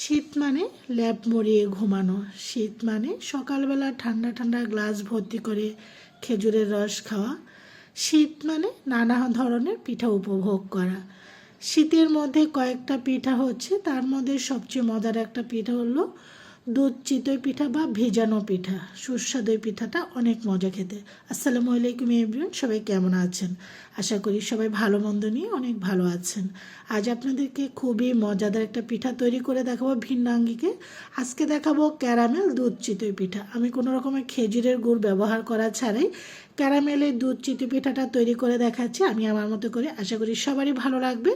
শীত মানে ল্যাব মরিয়ে ঘুমানো। শীত মানে সকালবেলা ঠান্ডা ঠান্ডা গ্লাস ভর্তি করে খেজুরের রস খাওয়া। শীত মানে নানা ধরনের পিঠা উপভোগ করা। শীতের মধ্যে কয়েকটা পিঠা হচ্ছে, তার মধ্যে সবচেয়ে মজার একটা পিঠা হলো দুধ, চিতই পিঠা বা ভেজানো পিঠা। সুস্বাদু পিঠাটা অনেক মজা খেতে। আসসালামু আলাইকুম এভরিওয়ান সবাই কেমন আছেন? আশা করি সবাই ভালো মন্দ নিয়ে অনেক ভালো আছেন। আজ আপনাদেরকে খুবই মজাদার একটা পিঠা তৈরি করে দেখাবো ভিন্নাঙ্গিকে। আজকে দেখাবো ক্যারামেল দুধ, চিতই পিঠা। আমি কোনো রকমের খেজুরের গুড় ব্যবহার করা ছাড়াই ক্যারামেলের দুধ চিটি পিঠাটা তৈরি করে দেখাচ্ছি। আমি আমার মতো করে আশা করি সবারই ভালো লাগবে।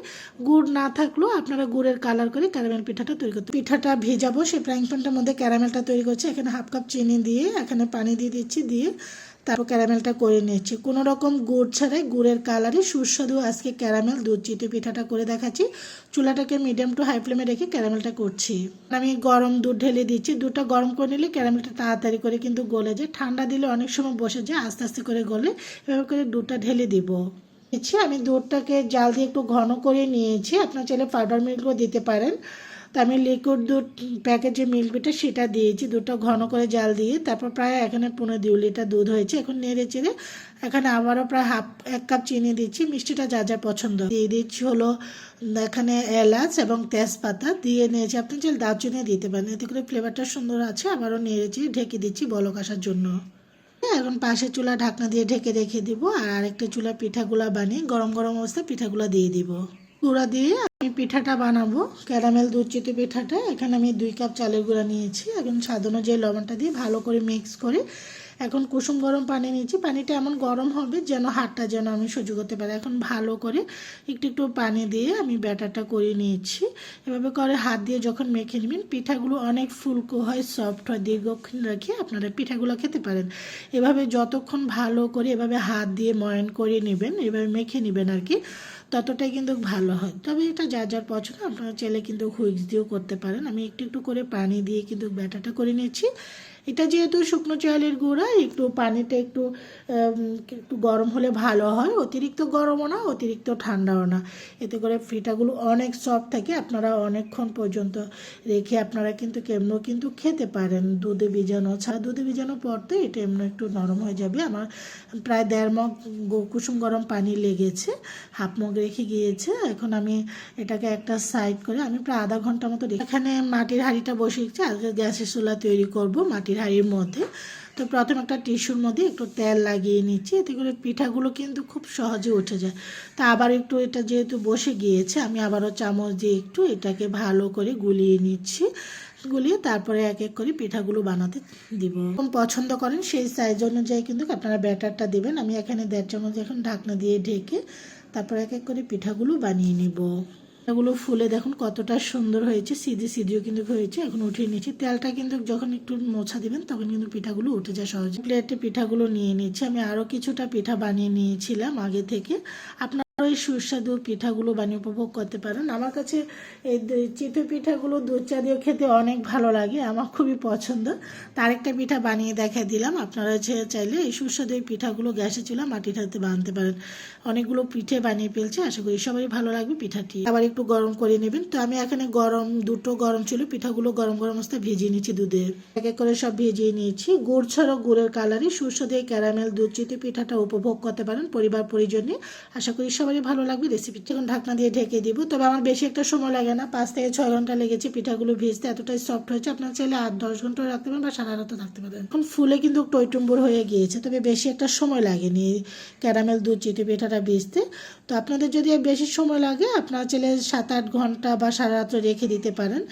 গুড় না থাকলেও আপনারা গুড়ের কালার করে ক্যারামেল পিঠাটা তৈরি করতে পিঠাটা ভেজাবো, সেই ফ্রাইং প্যানটার মধ্যে ক্যারামেলটা তৈরি করছি। এখানে হাফ কাপ চিনি দিয়ে, এখানে পানি দিয়ে দিচ্ছি, দিয়ে তারপর ক্যারামেলটা করে নিয়েছি। কোনো রকম গুড় ছাড়াই গুড়ের কালারে সুস্বাদু আজকে ক্যারামেল দুধ চিটি পিঠাটা করে দেখাচ্ছি। চুলাটাকে মিডিয়াম টু হাই ফ্লেমে রেখে ক্যারামেলটা করছি। আমি গরম দুধ ঢেলে দিচ্ছি। দুধটা গরম করে নিলে ক্যারামেলটা তাড়াতাড়ি করে কিন্তু গলে যায়। ঠান্ডা দিলে অনেক সময় বসে যায়, আস্তে আস্তে করে গলে। এভাবে করে দুধটা ঢেলে দিব। আমি দুধটাকে জাল দিয়ে একটু ঘন করে নিয়েছি। আপনার চাইলে পাউডার মিল্কও দিতে পারেন। তো আমি লিকুইড দুধ প্যাকেজে মিল্ক বিটা সেটা দিয়েছি দুধটা ঘন করে জাল দিয়ে, তারপর প্রায় এখানে পনেরো দু লিটার দুধ হয়েছে, এখন নেড়ে চেড়ে এখানে আবারও প্রায় হাফ, এক কাপ চিনি দিচ্ছি, মিষ্টিটা যা যা পছন্দ। দিয়ে দিচ্ছি হলো এখানে এলাচ এবং তেজপাতা, দিয়ে নিয়েছি, আপনি চাইলে দারচিনি দিতে পারেন, এতে করে ফ্লেভারটা সুন্দর আছে, আবারও নেড়ে চেড়ে ঢেকে দিচ্ছি বলক আসার জন্য। এখন পাশের চুলা ঢাকনা দিয়ে ঢেকে রেখে দিব, আর আরেকটা চুলা পিঠাগুলা বানিয়ে গরম গরম অবস্থায় পিঠাগুলা দিয়ে দিব। গুঁড়া দিয়ে আমি পিঠাটা বানাবো। ক্যারামেল দুধ চিতই পিঠাটা। এখানে আমি দুই কাপ চালের গুঁড়া নিয়েছি। এখন স্বাদ অনুযায়ী লবণটা দিয়ে ভালো করে মিক্স করে এখন কুসুম গরম পানি নিয়েছি। পানিটা এমন গরম হবে যেন হাতটা যেন আমি সহ্য করতে পারি। এখন ভালো করে একটু একটু পানি দিয়ে আমি ব্যাটারটা করে নিয়েছি। এভাবে করে হাত দিয়ে যখন মেখে নেবেন, পিঠাগুলো অনেক ফুলকো হয়, সফট হয়, দীর্ঘক্ষণ রেখে আপনারা পিঠাগুলো খেতে পারেন। এভাবে যতক্ষণ ভালো করে এভাবে হাত দিয়ে ময়ন করে নেবেন, এভাবে মেখে নেবেন আর কি। ততটাই কিন্তু ভালো হয়। তবে এটা যা যার পছন্দ, আপনারা চাইলে কিন্তু হুইক্স দিয়েও করতে পারেন। আমি একটু একটু করে পানি দিয়ে কিন্তু ব্যাটাটা করে নিয়েছি। এটা যেহেতু শুকনো চালের গুঁড়া, একটু পানিটা একটু একটু গরম হলে ভালো হয়। অতিরিক্ত গরমও না, অতিরিক্ত ঠান্ডাও না। এতে করে ফিটাগুলো অনেক সফট থাকে। আপনারা অনেকক্ষণ পর্যন্ত রেখে আপনারা কিন্তু কেমনও কিন্তু খেতে পারেন। দুধে ভিজানো ছাড়া, দুধে ভিজানোর পর তো এটা এমনি একটু নরম হয়ে যাবে। আমার প্রায় দেড় মগ কুসুম গরম পানি লেগেছে, হাফ মগ রেখে গিয়েছে। এখন আমি এটাকে একটা সাইড করে, আমি প্রায় আধা ঘণ্টা মতো এখানে মাটির হাঁড়িটা বসিয়েছি। আজকে গ্যাসের চুলা তৈরি করব। মাটির মাটির হাঁড়ির মধ্যে। তো প্রথম একটা টিস্যুর মধ্যে একটু তেল লাগিয়ে নিচ্ছি, এতে করে পিঠাগুলো কিন্তু খুব সহজে উঠে যায়। তা আবার একটু এটা যেহেতু বসে গিয়েছে, আমি আবারও চামচ দিয়ে একটু এটাকে ভালো করে গুলিয়ে নিচ্ছি। গুলিয়ে তারপরে এক এক করে পিঠাগুলো বানাতে দিব। এবং পছন্দ করেন সেই সাইজ অনুযায়ী কিন্তু আপনারা ব্যাটারটা দেবেন। আমি এখানে দেড় চামচ এখন ঢাকনা দিয়ে ঢেকে তারপর এক এক করে পিঠাগুলো বানিয়ে নিব। এগুলো ফুলে দেখুন কতটা সুন্দর হয়েছে সিদি সিদিও কিন্তু হয়েছে, এখন উঠিয়ে নিয়েছি। তেলটা কিন্তু যখন একটু মোছা দিবেন, তখন কিন্তু পিঠাগুলো উঠে যায় সহজে। প্লেটে পিঠাগুলো নিয়ে নিচ্ছি আমি আরও কিছুটা পিঠা বানিয়ে নিয়েছিলাম আগে থেকে। আপনার এই সুস্বাদু পিঠাগুলো বানিয়ে উপভোগ করতে পারেন। আমার কাছে এই চিতই পিঠাগুলো দুধ চা দিয়ে খেতে অনেক ভালো লাগে, আমার খুবই পছন্দ। তার একটা পিঠা বানিয়ে দেখা দিলাম। আপনারা চাইলে এই সুস্বাদু এই পিঠাগুলো গ্যাসে চুলা মাটির হাতে বানাতে পারেন। অনেকগুলো পিঠে বানিয়ে ফেলছে, আশা করি সবারই ভালো লাগবে পিঠাটি। আবার একটু গরম করে নেবেন। তো আমি এখানে গরম, দুটো গরম ছিল, পিঠাগুলো গরম গরম অবস্থায় ভেজিয়ে নিচ্ছি দুধে। এক এক করে সব ভেজিয়ে নিয়েছি। গুড় ছাড়াও গুড়ের কালারে সুস্বাদু এই ক্যারামেল দুধ চিতই পিঠাটা উপভোগ করতে পারেন পরিবার পরিজনে আশা করি সবারই ভালো লাগবে রেসিপিটা যখন ঢাকনা দিয়ে ঢেকে দিব। তবে আমার বেশি একটা সময় লাগে না, পাঁচ থেকে ছয় ঘণ্টা লেগেছে পিঠাগুলো ভিজতে, এতটাই সফট হয়েছে। আপনার চাইলে আট, দশ ঘণ্টা রাখতে পারেন বা সারা রাতও থাকতে পারেন। এখন ফুলে কিন্তু টইটুম্বুর হয়ে গিয়েছে, তবে বেশি একটা সময় লাগেনি ক্যারামেল দুধ চিটি পিঠাটা ভিজতে। তো আপনাদের যদি বেশি সময় লাগে, আপনার চাইলে সাত, আট ঘণ্টা বা সারা রাত্রে রেখে দিতে পারেন।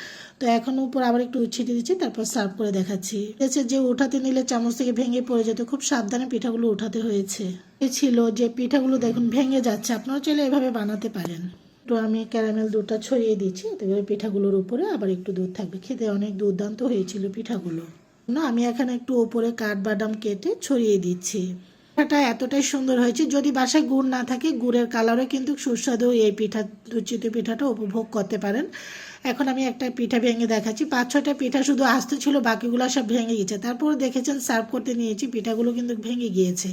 তো এখন উপর আবার একটু ছিটে দিচ্ছি, তারপর সার্ভ করে দেখাচ্ছি। যে উঠাতে নিলে চামচ থেকে ভেঙে পড়ে যেত, খুব সাবধানে পিঠাগুলো উঠাতে হয়েছে। ছিল যে পিঠাগুলো দেখুন ভেঙে যাচ্ছে। আপনারা চাইলে এভাবে বানাতে পারেন। তো আমি ক্যারামেল দুধটা ছড়িয়ে দিচ্ছি। এতে পিঠাগুলোর উপরে আবার একটু দুধ থাকবে। খেতে অনেক দুর্দান্ত হয়েছিল পিঠাগুলো। না, আমি এখানে একটু ওপরে কাঠবাদাম কেটে ছড়িয়ে দিচ্ছি। পিঠাটা এতটাই সুন্দর হয়েছে, যদি বাসায় গুড় না থাকে, গুড়ের কালারও কিন্তু সুস্বাদু এই পিঠা, দুচিত পিঠাটা উপভোগ করতে পারেন। এখন আমি একটা পিঠা ভেঙে দেখাচ্ছি। পাঁচ ছটা পিঠা শুধু আসতে ছিল, বাকিগুলো সব ভেঙে গেছে তারপর দেখেছেন, সার্ভ করতে নিয়েছি, পিঠাগুলো কিন্তু ভেঙে গিয়েছে।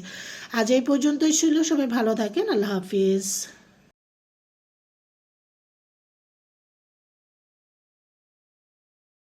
আজ এই পর্যন্তই ছিল, সবাই ভালো থাকেন, আল্লাহ হাফিজ।